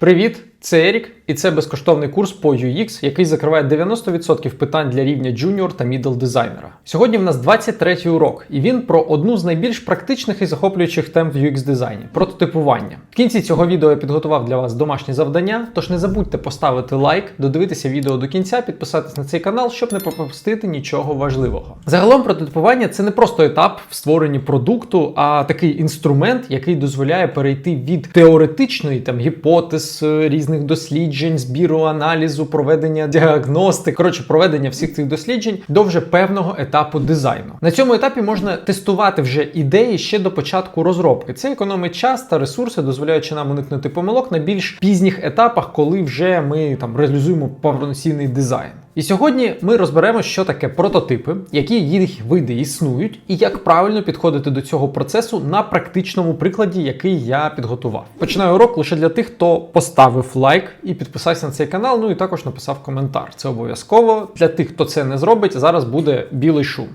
Привіт! Це Ерік, і це безкоштовний курс по UX, який закриває 90% питань для рівня junior та middle дизайнера. Сьогодні в нас 23-й урок, і він про одну з найбільш практичних і захоплюючих тем в UX дизайні прототипування. В кінці цього відео я підготував для вас домашні завдання, тож не забудьте поставити лайк, додивитися відео до кінця, підписатись на цей канал, щоб не пропустити нічого важливого. Загалом прототипування це не просто етап в створенні продукту, а такий інструмент, який дозволяє перейти від теоретичної там гіпотез е, різних досліджень, збіру аналізу, проведення діагностик, коротше, проведення всіх цих досліджень до вже певного етапу дизайну. На цьому етапі можна тестувати вже ідеї ще до початку розробки. Це економить час та ресурси, дозволяючи нам уникнути помилок на більш пізніх етапах, коли вже ми там реалізуємо повноцінний дизайн. І сьогодні ми розберемо, що таке прототипи, які їх види існують, і як правильно підходити до цього процесу на практичному прикладі, який я підготував. Починаю урок лише для тих, хто поставив лайк і підписався на цей канал. Ну і також написав коментар. Це обов'язково. Для тих, хто це не зробить, зараз буде білий шум.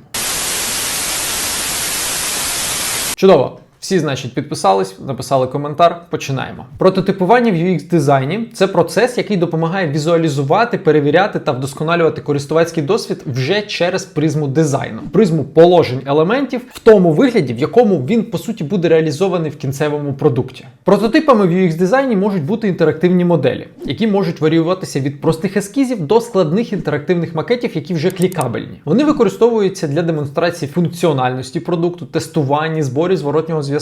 Чудово! Всі, значить, підписались, написали коментар. Починаємо. Прототипування в UX дизайні це процес, який допомагає візуалізувати, перевіряти та вдосконалювати користувацький досвід вже через призму дизайну, призму положень елементів в тому вигляді, в якому він по суті буде реалізований в кінцевому продукті. Прототипами в UX дизайні можуть бути інтерактивні моделі, які можуть варіюватися від простих ескізів до складних інтерактивних макетів, які вже клікабельні. Вони використовуються для демонстрації функціональності продукту, тестування, зборі зворотнього зв'язку.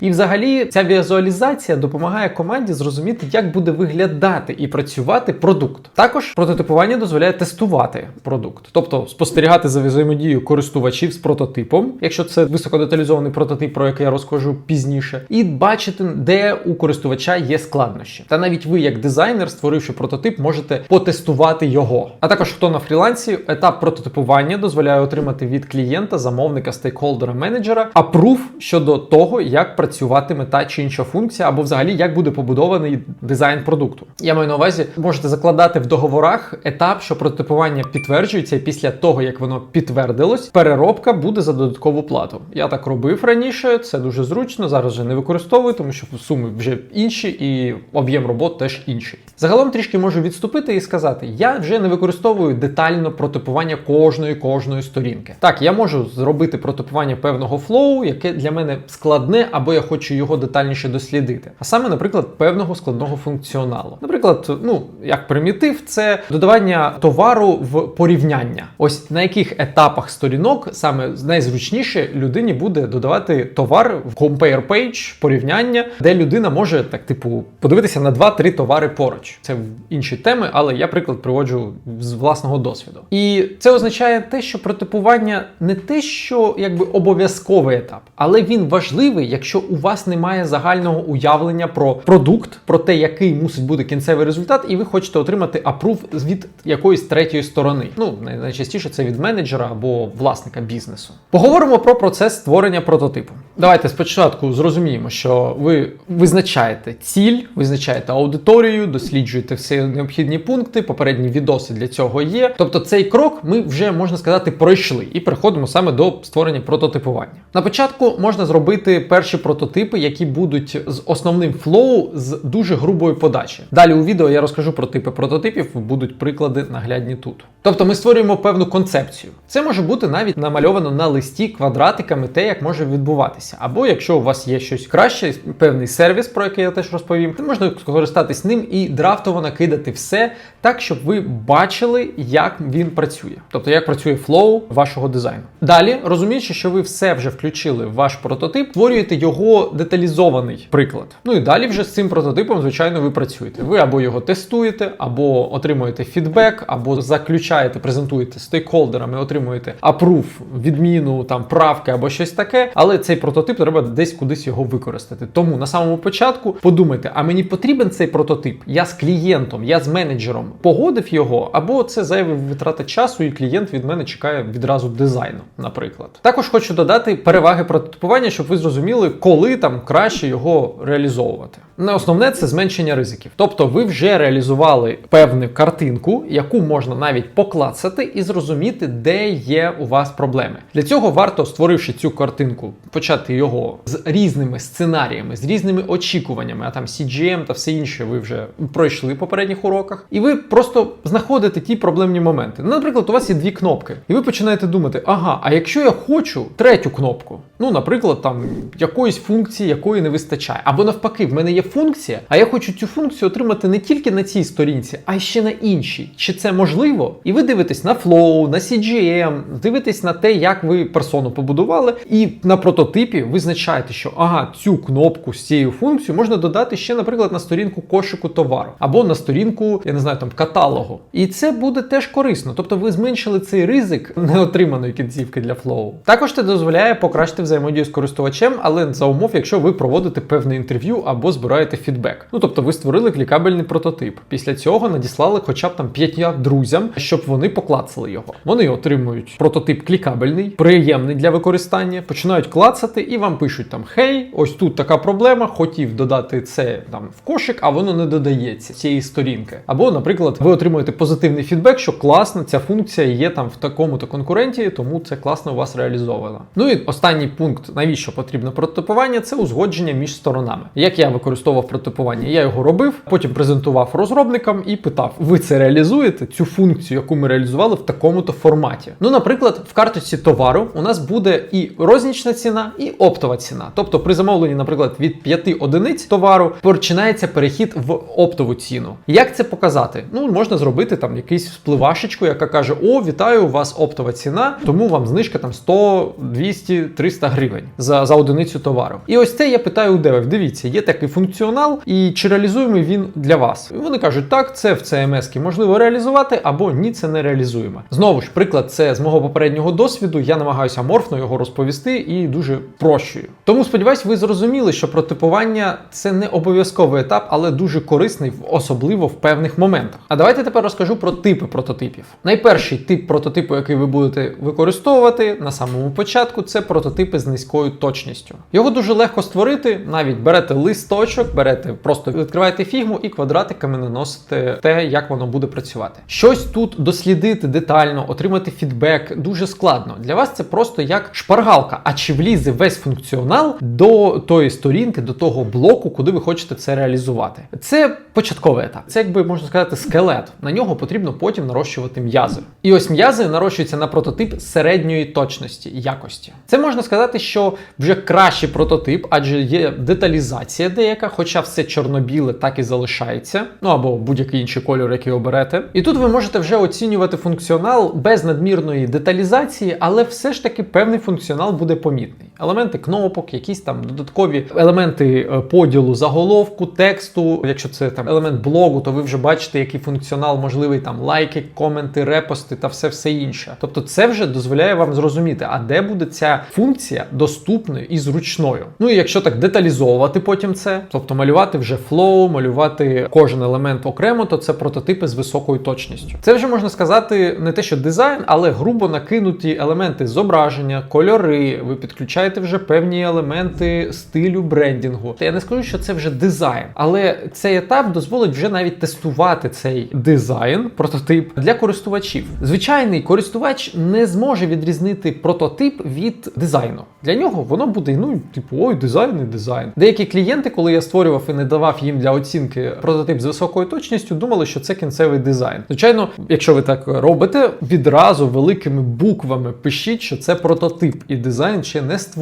І, взагалі, ця візуалізація допомагає команді зрозуміти, як буде виглядати і працювати продукт. Також прототипування дозволяє тестувати продукт, тобто спостерігати за взаємодією користувачів з прототипом, якщо це високодеталізований прототип, про який я розкажу пізніше, і бачити, де у користувача є складнощі. Та навіть ви, як дизайнер, створивши прототип, можете потестувати його. А також хто на фрілансі, етап прототипування дозволяє отримати від клієнта, замовника, стейкхолдера, менеджера апрув щодо того, як працюватиме та чи інша функція, або взагалі як буде побудований дизайн продукту. Я маю на увазі, можете закладати в договорах етап, що прототипування підтверджується, і після того як воно підтвердилось, переробка буде за додаткову плату. Я так робив раніше, це дуже зручно. Зараз вже не використовую, тому що суми вже інші, і об'єм робот теж інший. Загалом трішки можу відступити і сказати: я вже не використовую детально прототипування кожної кожної сторінки. Так, я можу зробити прототипування певного флоу, яке для мене складне, або я хочу його детальніше дослідити. А саме, наприклад, певного складного функціоналу. Наприклад, ну як примітив, це додавання товару в порівняння. Ось на яких етапах сторінок саме найзручніше людині буде додавати товар в compare page, порівняння, де людина може так, типу, подивитися на 2-3 товари поруч. Це інші теми, але я приклад приводжу з власного досвіду. І це означає те, що прототипування не те, що якби обов'язковий етап, але він важливий, якщо у вас немає загального уявлення про продукт, про те, який мусить бути кінцевий результат, і ви хочете отримати апрув від якоїсь третьої сторони. Ну найчастіше це від менеджера або власника бізнесу. Поговоримо про процес створення прототипу. Давайте спочатку зрозуміємо, що ви визначаєте ціль, визначаєте аудиторію, досліджуєте всі необхідні пункти. Попередні відоси для цього є. Тобто цей крок ми вже можна сказати пройшли і переходимо саме до створення прототипування. На початку можна зробити перші прототипи, які будуть з основним флоу з дуже грубої подачі. Далі у відео я розкажу про типи прототипів, будуть приклади наглядні тут. Тобто ми створюємо певну концепцію. Це може бути навіть намальовано на листі квадратиками, те, як може відбуватися. Або якщо у вас є щось краще, певний сервіс, про який я теж розповім, то можна скористатись ним і драфтово накидати все так, щоб ви бачили, як він працює, тобто як працює флоу вашого дизайну. Далі, розуміючи, що ви все вже включили в ваш прототип, створюєте його деталізований приклад. Ну і далі вже з цим прототипом, звичайно, ви працюєте. Ви або його тестуєте, або отримуєте фідбек, або заключаєте, презентуєте стейкхолдерами, отримуєте апрув, відміну там правки або щось таке. Але цей прототип треба десь кудись його використати. Тому на самому початку подумайте, а мені потрібен цей прототип? Я з клієнтом, я з менеджером погодив його, або це зайва витрата часу, і клієнт від мене чекає відразу дизайну, наприклад. Також хочу додати переваги прототипування, щоб ви зрозуміли розуміли, коли там краще його реалізовувати. Не основне це зменшення ризиків. Тобто ви вже реалізували певну картинку, яку можна навіть поклацати і зрозуміти, де є у вас проблеми. Для цього варто, створивши цю картинку, почати його з різними сценаріями, з різними очікуваннями, а там CGM та все інше ви вже пройшли в попередніх уроках, і ви просто знаходите ті проблемні моменти. Ну, Наприклад, у вас є дві кнопки, і ви починаєте думати: ага, а якщо я хочу третю кнопку, ну, наприклад, там якоїсь функції, якої не вистачає, або навпаки, в мене є функція, а я хочу цю функцію отримати не тільки на цій сторінці, а й ще на іншій. Чи це можливо? І ви дивитесь на Flow, на CGM, дивитесь на те, як ви персону побудували, і на прототипі визначаєте, що ага, цю кнопку з цією функцією можна додати ще, наприклад, на сторінку кошику товару, або на сторінку, я не знаю, там каталогу. І це буде теж корисно. Тобто ви зменшили цей ризик неотриманої кінцівки для Flow. Також це дозволяє покращити взаємодію з користувачем, але за умов, якщо ви проводите певне інтерв'ю або збираєте фідбек. Ну тобто ви створили клікабельний прототип. Після цього надіслали хоча б там п'ятьом друзям, щоб вони поклацали його. Вони отримують прототип клікабельний, приємний для використання, починають клацати і вам пишуть там: Хей, ось тут така проблема, хотів додати це там в кошик, а воно не додається цієї сторінки. Або, наприклад, ви отримуєте позитивний фідбек, що класно, ця функція є там в такому-то конкуренті, тому це класно у вас реалізовано. Ну і останній пункт, навіщо потрібно прототипування, це узгодження між сторонами. Як я використовував прототипування, я його робив, потім презентував розробникам і питав: ви це реалізуєте, цю функцію, яку ми реалізували в такому-то форматі. Ну, наприклад, в карточці товару у нас буде і рознічна ціна, і оптова ціна. Тобто, при замовленні, наприклад, від 5 одиниць товару починається перехід в оптову ціну. Як це показати? Ну, можна зробити там якийсь впливашечку, яка каже: О, вітаю, у вас оптова ціна, тому вам знижка там 100, 200, 300 гривень за, за одиницю товару. І ось це я питаю у девів. Дивіться, є такий функціонал, і чи реалізуємий він для вас? І вони кажуть, так, це в CMS можливо реалізувати, або ні, це не реалізуємо. Знову ж, приклад, це з мого попереднього досвіду. Я намагаюся аморфно його розповісти і дуже прощую. Тому сподіваюсь, ви зрозуміли, що прототипування це не обов'язковий етап, але дуже корисний, особливо в певних моментах. А давайте тепер розкажу про типи прототипів. Найперший тип прототипу, який ви будете використовувати на самому початку, це прототипи з низькою точністю. Його дуже легко створити. Навіть берете листочок, берете, просто відкриваєте фігму і квадратиками наносите те, як воно буде працювати. Щось тут дослідити детально, отримати фідбек дуже складно. Для вас це просто як шпаргалка. А чи влізе весь функціонал до тої сторінки, до того блоку, куди ви хочете це реалізувати? Це початковий етап. Це якби можна сказати скелет. На нього потрібно потім нарощувати м'язи. І ось м'язи нарощуються на прототип середньої точності якості. Це можна сказати, що вже кращий прототип, адже є деталізація деяка, хоча все чорно-біле так і залишається, ну або будь-який інший кольор, який оберете. І тут ви можете вже оцінювати функціонал без надмірної деталізації, але все ж таки певний функціонал буде помітний. Елементи кнопок, якісь там додаткові елементи е, поділу заголовку, тексту. Якщо це там елемент блогу, то ви вже бачите, який функціонал можливий там лайки, коменти, репости та все все інше. Тобто, це вже дозволяє вам зрозуміти, а де буде ця функція доступною і зручною. Ну і якщо так деталізовувати потім це, тобто малювати вже флоу, малювати кожен елемент окремо, то це прототипи з високою точністю. Це вже можна сказати не те, що дизайн, але грубо накинуті елементи зображення, кольори. Ви підключаєте вже певні елементи стилю брендінгу. Я не скажу, що це вже дизайн, але цей етап дозволить вже навіть тестувати цей дизайн, прототип для користувачів. Звичайний користувач не зможе відрізнити прототип від дизайну. Для нього воно буде ну, типу, ой, дизайн і дизайн. Деякі клієнти, коли я створював і не давав їм для оцінки прототип з високою точністю, думали, що це кінцевий дизайн. Звичайно, якщо ви так робите, відразу великими буквами пишіть, що це прототип, і дизайн ще не створений.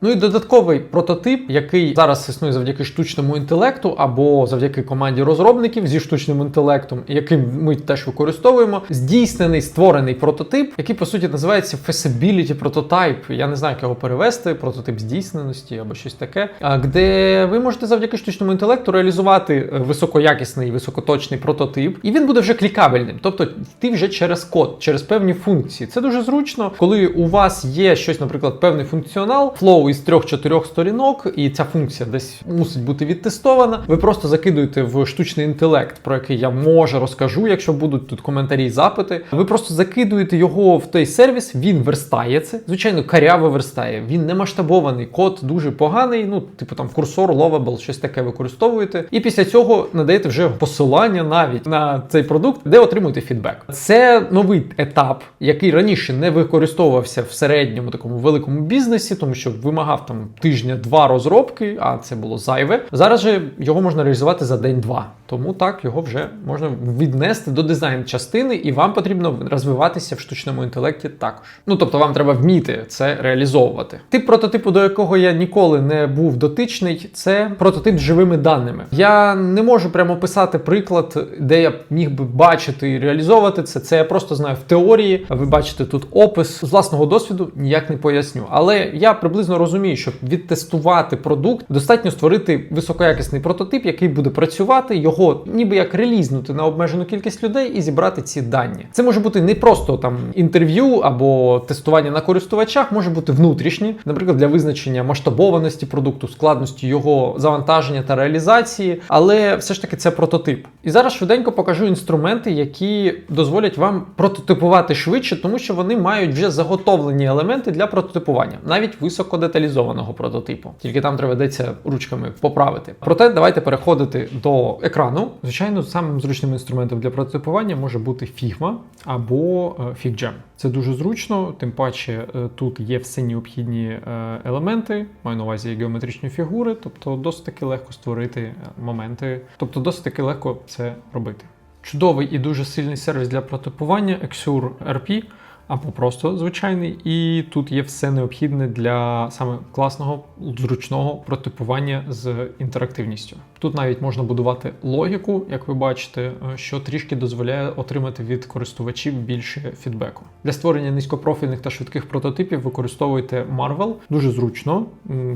Ну і додатковий прототип, який зараз існує завдяки штучному інтелекту або завдяки команді розробників зі штучним інтелектом, яким ми теж використовуємо, здійснений створений прототип, який по суті називається Feasibility Prototype. Я не знаю, як його перевести, прототип здійсненості або щось таке, а, де ви можете завдяки штучному інтелекту реалізувати е, високоякісний, високоточний прототип, і він буде вже клікабельним, тобто йти вже через код, через певні функції. Це дуже зручно, коли у вас є щось, наприклад, певний функціонал. Функціонал, флоу із 3-4 сторінок, і ця функція десь мусить бути відтестована. Ви просто закидуєте в штучний інтелект, про який я може розкажу, якщо будуть тут коментарі і запити. Ви просто закидуєте його в той сервіс, він верстає це. Звичайно, каряво верстає. Він не масштабований, код дуже поганий. Ну, типу там курсор, lovable, щось таке використовуєте. І після цього надаєте вже посилання навіть на цей продукт, де отримуєте фідбек. Це новий етап, який раніше не використовувався в середньому такому великому бізнесі, тому що вимагав там тижня-два розробки, а це було зайве. Зараз же його можна реалізувати за день-два. Тому так його вже можна віднести до дизайн частини, і вам потрібно розвиватися в штучному інтелекті також. Ну тобто, вам треба вміти це реалізовувати. Тип прототипу, до якого я ніколи не був дотичний, це прототип з живими даними. Я не можу прямо писати приклад, де я міг би бачити і реалізовувати це. Це я просто знаю в теорії. Ви бачите тут опис з власного досвіду, ніяк не поясню. Але я приблизно розумію, щоб відтестувати продукт, достатньо створити високоякісний прототип, який буде працювати, його ніби як релізнути на обмежену кількість людей і зібрати ці дані. Це може бути не просто там інтерв'ю або тестування на користувачах, може бути внутрішні, наприклад, для визначення масштабованості продукту, складності його завантаження та реалізації, але все ж таки це прототип. І зараз швиденько покажу інструменти, які дозволять вам прототипувати швидше, тому що вони мають вже заготовлені елементи для прототипування, навіть високодеталізованого прототипу. Тільки там треба йдеться ручками поправити. Проте давайте переходити до екрану. Звичайно, самим зручним інструментом для прототипування може бути Figma або е, FigJam. Це дуже зручно, тим паче е, тут є все необхідні е, елементи, маю на увазі геометричні фігури, тобто досить таки легко створити моменти, тобто досить таки легко це робити. Чудовий і дуже сильний сервіс для прототипування Exur RP або просто звичайний, і тут є все необхідне для саме класного, зручного прототипування з інтерактивністю. Тут навіть можна будувати логіку, як ви бачите, е, що трішки дозволяє отримати від користувачів більше фідбеку. Для створення низькопрофільних та швидких прототипів використовуйте Marvel. Дуже зручно,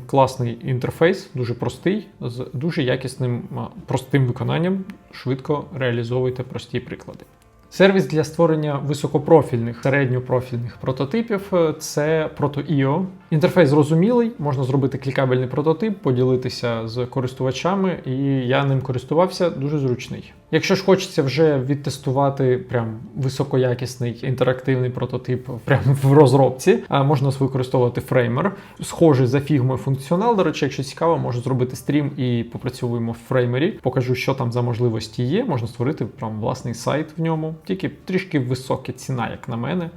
класний інтерфейс, дуже простий, з дуже якісним простим виконанням. Швидко реалізовуйте прості приклади. Сервіс для створення високопрофільних, середньопрофільних прототипів е, це Proto.io. Інтерфейс зрозумілий, можна зробити клікабельний прототип, поділитися з користувачами, і я ним користувався дуже зручний. Якщо ж хочеться вже відтестувати прям високоякісний інтерактивний прототип прямо в розробці, а можна використовувати фреймер. Схожий за фігмою функціонал. До речі, якщо цікаво, можу зробити стрім і попрацюємо в фреймері. Покажу, що там за можливості є. Можна створити прям власний сайт в ньому, тільки трішки висока ціна, як на мене,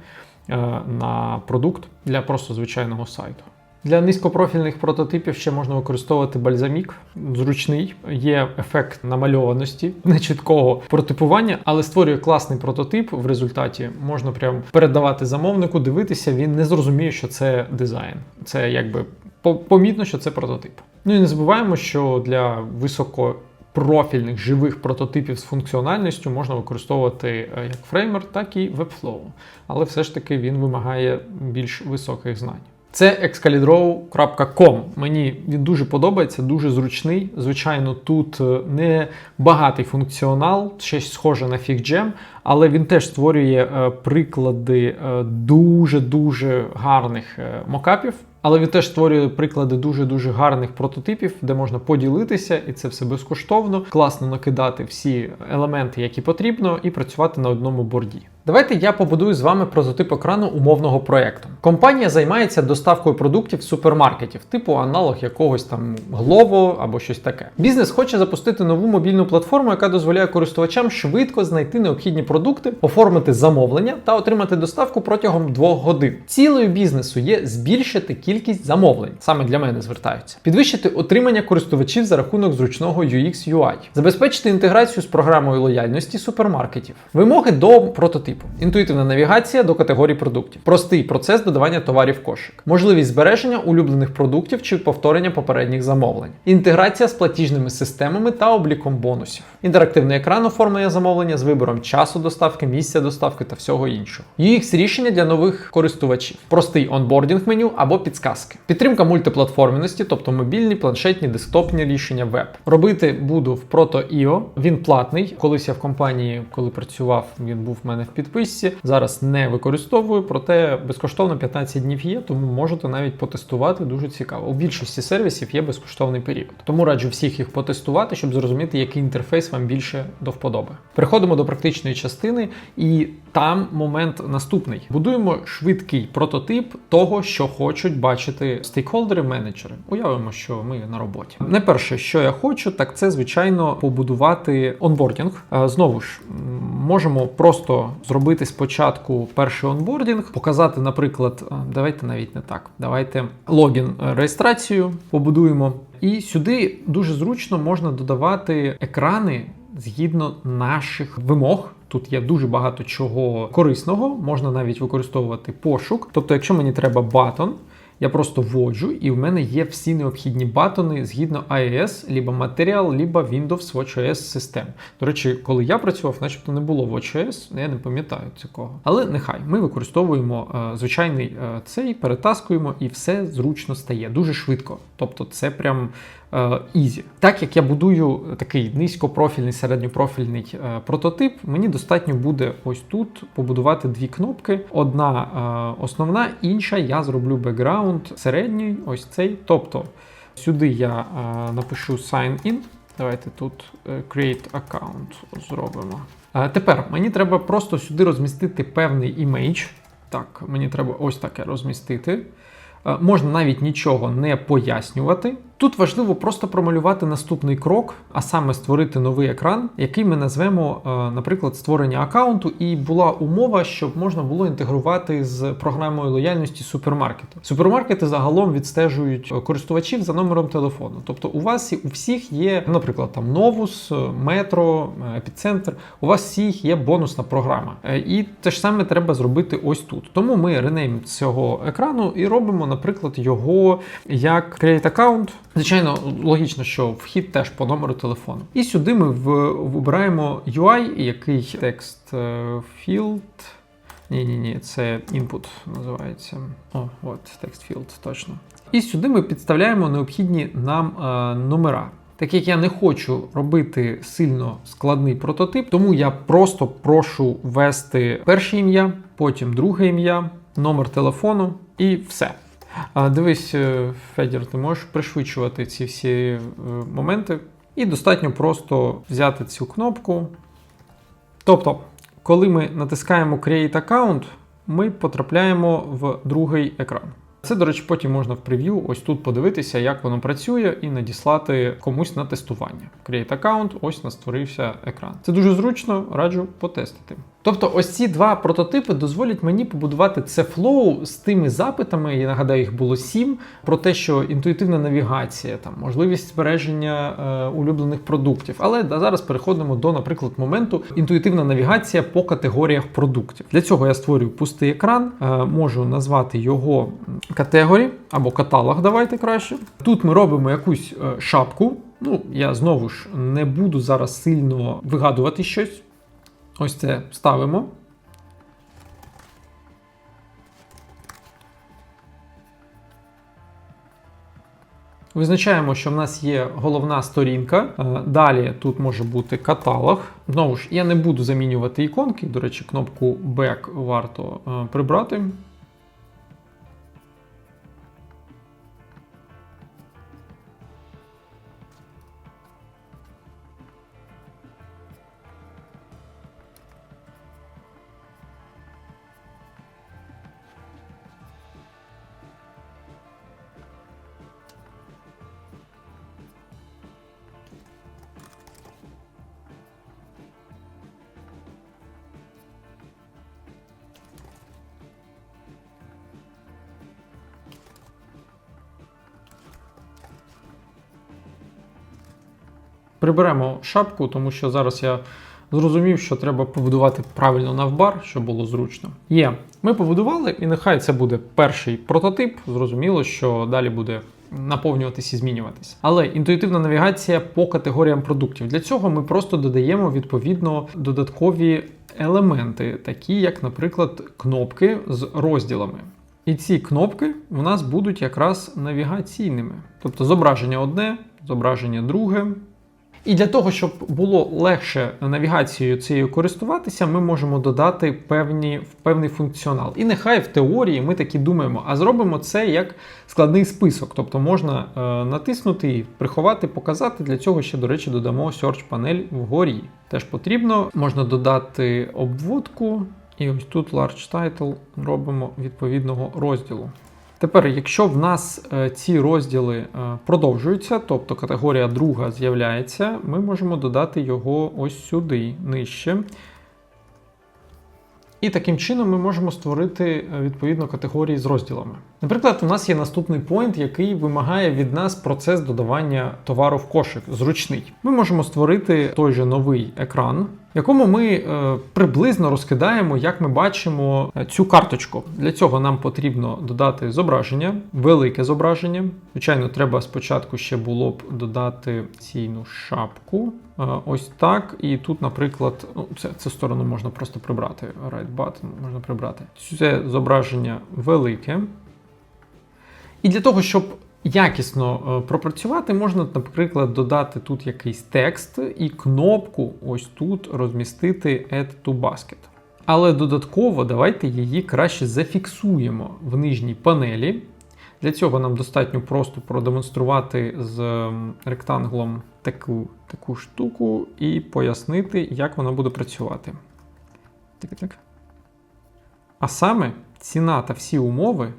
на продукт для просто звичайного сайту. Для низькопрофільних прототипів ще можна використовувати бальзамік. Зручний, є ефект намальованості, нечіткого прототипування, але створює класний прототип. В результаті можна прям передавати замовнику, дивитися, він не зрозуміє, що це дизайн. Це якби по- помітно, що це прототип. Ну і не забуваємо, що для високо профільних живих прототипів з функціональністю можна використовувати е, як фреймер, так і Webflow. Але все ж таки він вимагає більш високих знань. Це excalibrow.com. Мені він дуже подобається, дуже зручний. Звичайно, тут е, не багатий функціонал, щось схоже на FigJam, але він теж створює е, приклади дуже-дуже гарних е, мокапів. Але він теж створює приклади дуже-дуже гарних прототипів, де можна поділитися, і це все безкоштовно, класно накидати всі елементи, які потрібно, і працювати на одному борді. Давайте я побудую з вами прототип екрану умовного проєкту. Компанія займається доставкою продуктів супермаркетів, типу аналог якогось там Glovo або щось таке. Бізнес хоче запустити нову мобільну платформу, яка дозволяє користувачам швидко знайти необхідні продукти, оформити замовлення та отримати доставку протягом двох годин. Цілею бізнесу є збільшити кількість замовлень. Саме для мене звертаються, підвищити отримання користувачів за рахунок зручного UX UI, забезпечити інтеграцію з програмою лояльності супермаркетів, вимоги до прототипу, інтуїтивна навігація до категорій продуктів, простий процес додавання товарів в кошик, можливість збереження улюблених продуктів чи повторення попередніх замовлень, інтеграція з платіжними системами та обліком бонусів, інтерактивний екран оформлення замовлення з вибором часу доставки, місця доставки та всього іншого. UX рішення для нових користувачів, простий онбордінг меню або підсказки, підтримка мультиплатформеності, тобто мобільні, планшетні, десктопні рішення веб. Робити буду в Proto.io. Він платний. Колись я в компанії, коли працював, він був в мене в підписці. Зараз не використовую, проте безкоштовно 15 днів є, тому можете навіть потестувати. Дуже цікаво. У більшості сервісів є безкоштовний період. Тому раджу всіх їх потестувати, щоб зрозуміти, який інтерфейс вам більше до вподоби. Переходимо до практичної частини, і там момент наступний: будуємо швидкий прототип того, що хочуть бачити стейкхолдери, менеджери. Уявимо, що ми на роботі. Найперше, що я хочу, так це звичайно побудувати онбордінг. Е, Знову ж можемо просто зробити спочатку перший онбордінг, показати, наприклад, е, давайте навіть не так. Давайте логін е, реєстрацію побудуємо. І сюди дуже зручно можна додавати екрани згідно наших вимог. Тут є дуже багато чого корисного, можна навіть використовувати пошук. Тобто, якщо мені треба батон, я просто вводжу, і в мене є всі необхідні батони згідно iOS, либо Material, либо Windows WatchOS систем. До речі, коли я працював, начебто не було WatchOS, я не пам'ятаю цього. Але нехай ми використовуємо е, звичайний е, цей, перетаскуємо, і все зручно стає дуже швидко. Тобто, це прям ізі. Так як я будую такий низькопрофільний, середньопрофільний е, прототип, мені достатньо буде ось тут побудувати дві кнопки. Одна е, основна, інша я зроблю бекграунд середній, ось цей. Тобто сюди я е, напишу sign in. Давайте тут е, create account зробимо. Е, тепер мені треба просто сюди розмістити певний імейдж. Так, мені треба ось таке розмістити. Е, Можна навіть нічого не пояснювати. Тут важливо просто промалювати наступний крок, а саме створити новий екран, який ми назвемо, е, наприклад, створення аккаунту, і була умова, щоб можна було інтегрувати з програмою лояльності супермаркету. Супермаркети загалом відстежують е, користувачів за номером телефону. Тобто, у вас у всіх є, наприклад, там Новус, Метро, Епіцентр. У вас всіх є бонусна програма. Е, І те ж саме треба зробити ось тут. Тому ми ренейм цього екрану і робимо, наприклад, його як Create Account. Звичайно, логічно, що вхід теж по номеру телефону. І сюди ми вибираємо UI, який текст е, field. Ні, ні, ні, це input називається. О, от text field, точно. І сюди ми підставляємо необхідні нам е, номера. Так як я не хочу робити сильно складний прототип, тому я просто прошу ввести перше ім'я, потім друге ім'я, номер телефону і все. А, Дивись, е, Федір, ти можеш пришвидшувати ці всі е, моменти. І достатньо просто взяти цю кнопку. Тобто, коли ми натискаємо Create Account, ми потрапляємо в другий екран. Це, до речі, потім можна в прев'ю ось тут подивитися, як воно працює, і надіслати комусь на тестування. Create Account, ось настворився екран. Це дуже зручно, раджу потестити. Тобто, ось ці два прототипи дозволять мені побудувати це флоу з тими запитами, я нагадаю, їх було сім, про те, що інтуїтивна навігація, там можливість збереження е, улюблених продуктів. Але да, зараз переходимо до, наприклад, моменту інтуїтивна навігація по категоріях продуктів. Для цього я створюю пустий екран, е, можу назвати його категорі або каталог. Давайте краще. Тут ми робимо якусь е, шапку. Ну, я знову ж не буду зараз сильно вигадувати щось. Ось це ставимо. Визначаємо, що в нас є головна сторінка. Е, Далі тут може бути каталог. Знову ж, я не буду замінювати іконки. До речі, кнопку Back варто е, прибрати. Приберемо шапку, тому що зараз я зрозумів, що треба побудувати правильно навбар, щоб було зручно. Є, ми побудували, і нехай це буде перший прототип. Зрозуміло, що далі буде наповнюватись і змінюватись. Але інтуїтивна навігація по категоріям продуктів. Для цього ми просто додаємо відповідно додаткові елементи, такі як, наприклад, кнопки з розділами. І ці кнопки у нас будуть якраз навігаційними. Тобто зображення одне, зображення друге. І для того, щоб було легше навігацією цією користуватися, ми можемо додати певні, певний функціонал. І нехай в теорії ми такі думаємо, а зробимо це як складний список. Тобто можна е, натиснути і приховати, показати. Для цього ще, до речі, додамо Search панель вгорі. Теж потрібно. Можна додати обводку, і ось тут Large Title робимо відповідного розділу. Тепер, якщо в нас е, ці розділи е, продовжуються, тобто категорія друга з'являється, ми можемо додати його ось сюди, нижче. І таким чином ми можемо створити е, відповідно категорії з розділами. Наприклад, у нас є наступний поінт, який вимагає від нас процес додавання товару в кошик, зручний. Ми можемо створити той же новий екран, в якому ми е, приблизно розкидаємо, як ми бачимо е, цю карточку. Для цього нам потрібно додати зображення, велике зображення. Звичайно, треба спочатку ще було б додати ційну шапку. Е, ось так. І тут, наприклад, ну, це, цю сторону можна просто прибрати. Right button можна прибрати. Це зображення велике. І для того, щоб якісно е, пропрацювати, можна, наприклад, додати тут якийсь текст і кнопку ось тут розмістити Add to Basket. Але додатково давайте її краще зафіксуємо в нижній панелі. Для цього нам достатньо просто продемонструвати з ректанглом таку, таку штуку і пояснити, як вона буде працювати. Так-так. А саме ціна та всі умови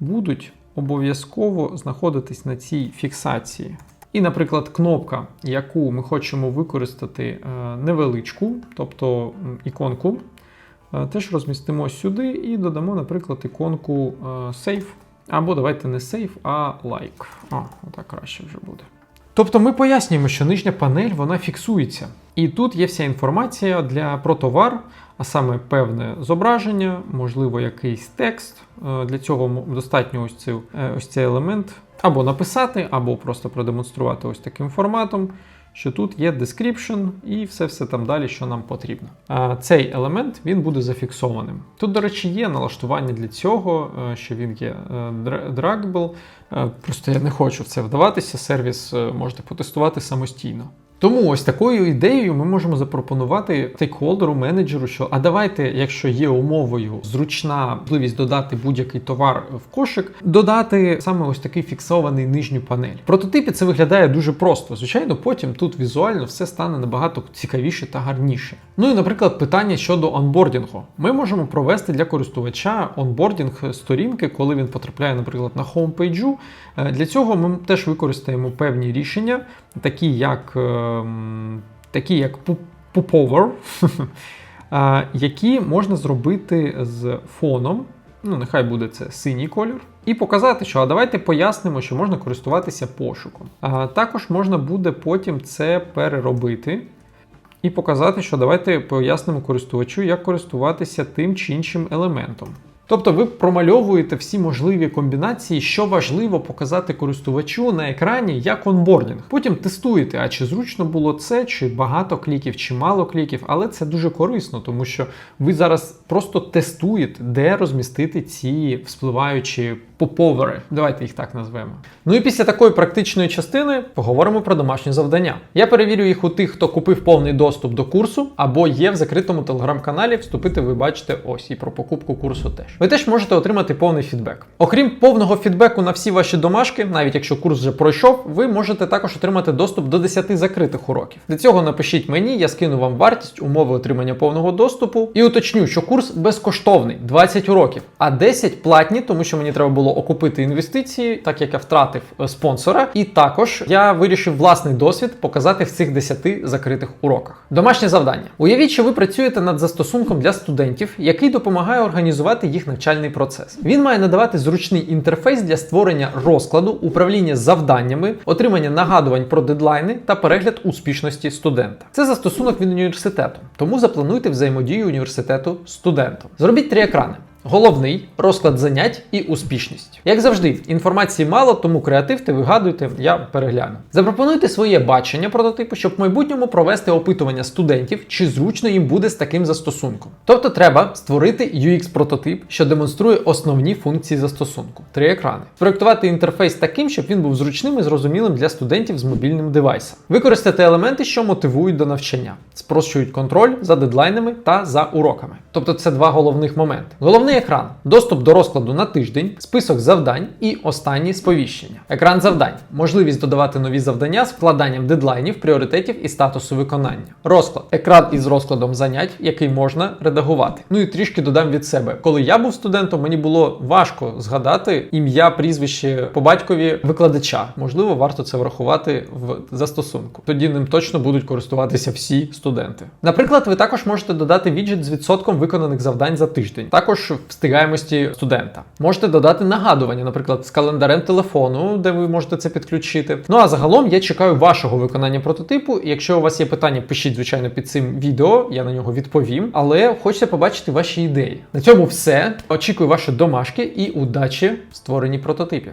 будуть обов'язково знаходитись на цій фіксації. І, наприклад, кнопка, яку ми хочемо використати е, невеличку, тобто іконку, е, теж розмістимо сюди і додамо, наприклад, іконку е, Save. Або давайте не Save, а Like. О, отак краще вже буде. Тобто ми пояснюємо, що нижня панель вона фіксується. І тут є вся інформація для про товар, а саме певне зображення, можливо, якийсь текст. Е, Для цього достатньо ось цей, ось цей елемент або написати, або просто продемонструвати ось таким форматом, що тут є description і все-все там далі, що нам потрібно. Цей елемент він буде зафіксованим. Тут, до речі, є налаштування для цього, е, що він є е, draggable. Е, Просто я не хочу в це вдаватися. Сервіс можете потестувати самостійно. Тому ось такою ідеєю ми можемо запропонувати стейкхолдеру, менеджеру, що а давайте, якщо є умовою зручна можливість додати будь-який товар в кошик, додати саме ось такий фіксований нижню панель. Прототипі це виглядає дуже просто. Звичайно, потім тут візуально все стане набагато цікавіше та гарніше. Ну і, наприклад, питання щодо онбордінгу. Ми можемо провести для користувача онбордінг сторінки, коли він потрапляє, наприклад, на хоумпейджу. Е, Для цього ми теж використаємо певні рішення, такі як, ем, такі як Pu- Popover, е, які можна зробити з фоном. Ну, нехай буде це синій колір, і показати, що а давайте пояснимо, що можна користуватися пошуком. А також можна буде потім це переробити і показати, що давайте пояснимо користувачу, як користуватися тим чи іншим елементом. Тобто ви промальовуєте всі можливі комбінації, що важливо показати користувачу на екрані як онбордінг. Потім тестуєте, а чи зручно було це, чи багато кліків, чи мало кліків, але це дуже корисно, тому що ви зараз просто тестуєте, де розмістити ці вспливаючі поповери. Давайте їх так назвемо. Ну і після такої практичної частини поговоримо про домашні завдання. Я перевірю їх у тих, хто купив повний доступ до курсу, або є в закритому телеграм-каналі. Вступити ви бачите ось і про покупку курсу теж. Ви теж можете отримати повний фідбек. Окрім повного фідбеку на всі ваші домашки, навіть якщо курс вже пройшов, ви можете також отримати доступ до 10 закритих уроків. Для цього напишіть мені, я скину вам вартість, умови отримання повного доступу і уточню, що курс безкоштовний 20 уроків, а 10 платні, тому що мені треба було окупити інвестиції, так як я втратив е, спонсора. І також я вирішив власний досвід показати в цих 10 закритих уроках. Домашнє завдання. Уявіть, що ви працюєте над застосунком для студентів, який допомагає організувати їх навчальний процес. Він має надавати зручний інтерфейс для створення розкладу, управління завданнями, отримання нагадувань про дедлайни та перегляд успішності студента. Це застосунок від університету, тому заплануйте взаємодію університету студентом. Зробіть три екрани. Головний, розклад занять і успішність. Як завжди, інформації мало, тому креативте, вигадуйте, я перегляну. Запропонуйте своє бачення прототипу, щоб в майбутньому провести опитування студентів, чи зручно їм буде з таким застосунком. Тобто треба створити UX-прототип, що демонструє основні функції застосунку. Три екрани. Проектувати інтерфейс таким, щоб він був зручним і зрозумілим для студентів з мобільним девайсом. Використати елементи, що мотивують до навчання, спрощують контроль за дедлайнами та за уроками. Тобто це два головних моменти. Головний екран доступ до розкладу на тиждень, список завдань і останні сповіщення. Екран завдань можливість додавати нові завдання з вкладанням дедлайнів, пріоритетів і статусу виконання. Розклад екран із розкладом занять, який можна редагувати. Ну і трішки додам від себе. Коли я був студентом, мені було важко згадати ім'я, прізвище по батькові викладача. Можливо, варто це врахувати в застосунку. Тоді ним точно будуть користуватися всі студенти. Наприклад, ви також можете додати віджит з відсотком виконаних завдань за тиждень, також встигаємості студента. Можете додати нагадування, наприклад, з календарем телефону, де ви можете це підключити. Ну а загалом я чекаю вашого виконання прототипу. Якщо у вас є питання, пишіть звичайно під цим відео, я на нього відповім. Але хочеться побачити ваші ідеї. На цьому все. Очікую ваші домашки і удачі в створенні прототипів.